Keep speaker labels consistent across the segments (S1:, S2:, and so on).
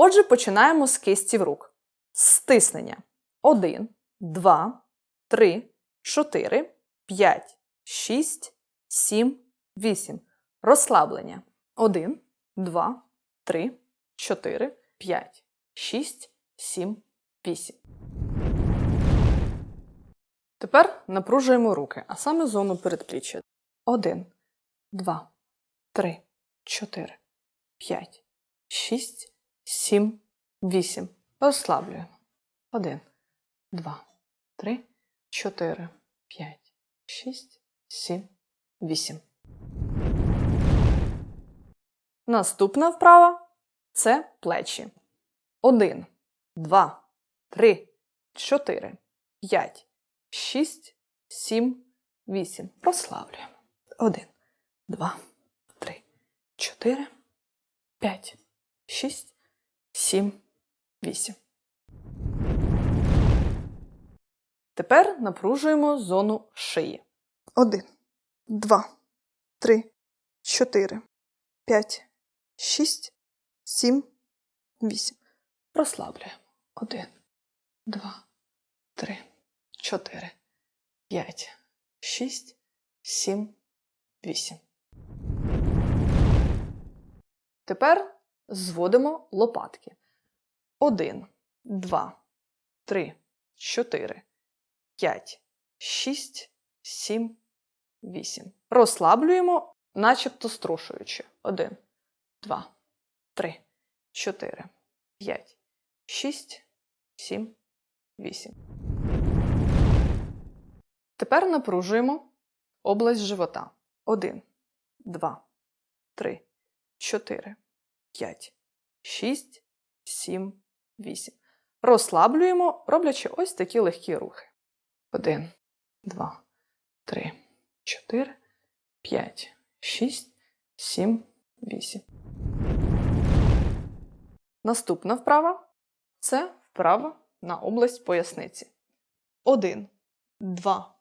S1: Отже, починаємо з кистів рук. Стиснення. 1, 2, 3, 4, 5, 6, 7, 8. Розслаблення. 1, 2, 3, 4, 5, 6, 7, 8. Тепер напружуємо руки, а саме зону передпліччя. 1, 2, 3, 4, 5, 6, 7, 8. Розслаблюємо. 1, 2, 3, 4, 5, 6, 7, 8. Наступна вправа це плечі. 1, 2, 3, 4, 5, 6, 7, 8. Розслаблюємо. 1, 2, 3, 4, 5, 6, 7, 8. Тепер напружуємо зону шиї.
S2: 1, 2, 3, 4, 5, 6, 7, 8.
S1: Розслаблюємо. 1, 2, 3, 4, 5, 6, 7, 8. Тепер зводимо лопатки. 1, 2, 3, 4, 5, 6, 7, 8. Розслаблюємо, начебто струшуючи. 1, 2, 3, 4, 5, 6, 7, 8. Тепер напружуємо область живота. 1, 2, 3, 4, 5, 6, 7, 8. Розслаблюємо, роблячи ось такі легкі рухи. 1, 2, 3, 4, 5, 6, 7, 8. Наступна вправа це вправа на область поясниці. 1, 2,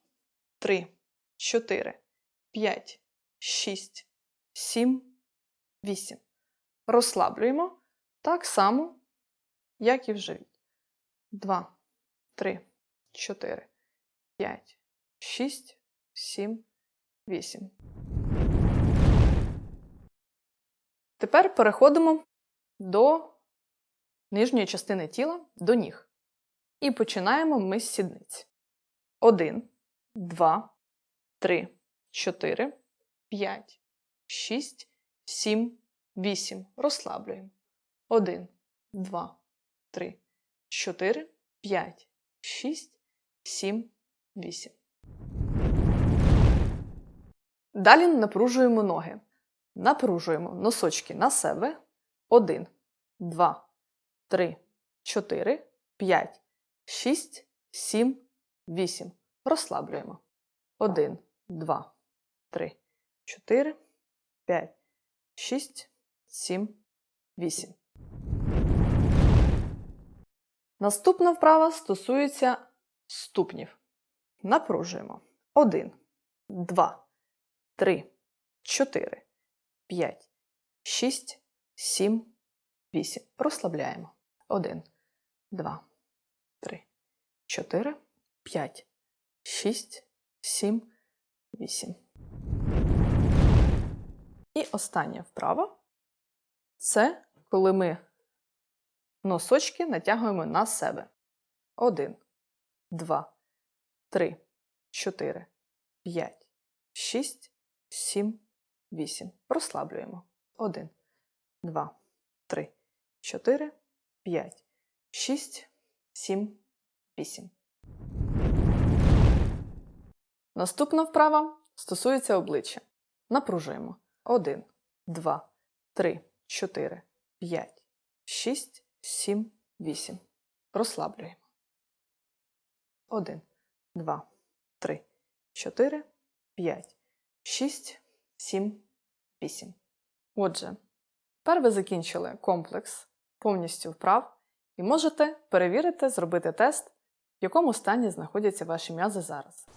S1: 3, 4, 5, 6, 7, 8. Розслаблюємо так само, як і в живіт. 2, 3, 4, 5, 6, 7, 8. Тепер переходимо до нижньої частини тіла, до ніг. І починаємо ми з сідниць. 1, 2, 3, 4, 5, 6, 7, 8. Розслаблюємо. 1, 2, 3, 4, 5, 6, 7, 8. Далі напружуємо ноги. Напружуємо носочки на себе. 1, 2, 3, 4, 5, 6, 7, 8. Розслаблюємо. 1, 2, 3, 4, 5, 6, 7, 8. Наступна вправа стосується ступнів. Напружуємо. 1, 2, 3, 4, 5, 6, 7, 8. Розслабляємо. 1, 2, 3, 4, 5, 6, 7, 8. І остання вправа це коли ми носочки натягуємо на себе. 1, 2, 3, 4, 5, 6, 7, 8. Розслаблюємо. 1, 2, 3, 4, 5, 6, 7, 8. Наступна вправа стосується обличчя. Напружуємо. 1, 2, 3, 4, 5, 6, 7, 8. Розслаблюємо. 1, 2, 3, 4, 5, 6, 7, 8. Отже, тепер ви закінчили комплекс повністю вправ і можете перевірити, зробити тест, в якому стані знаходяться ваші м'язи зараз.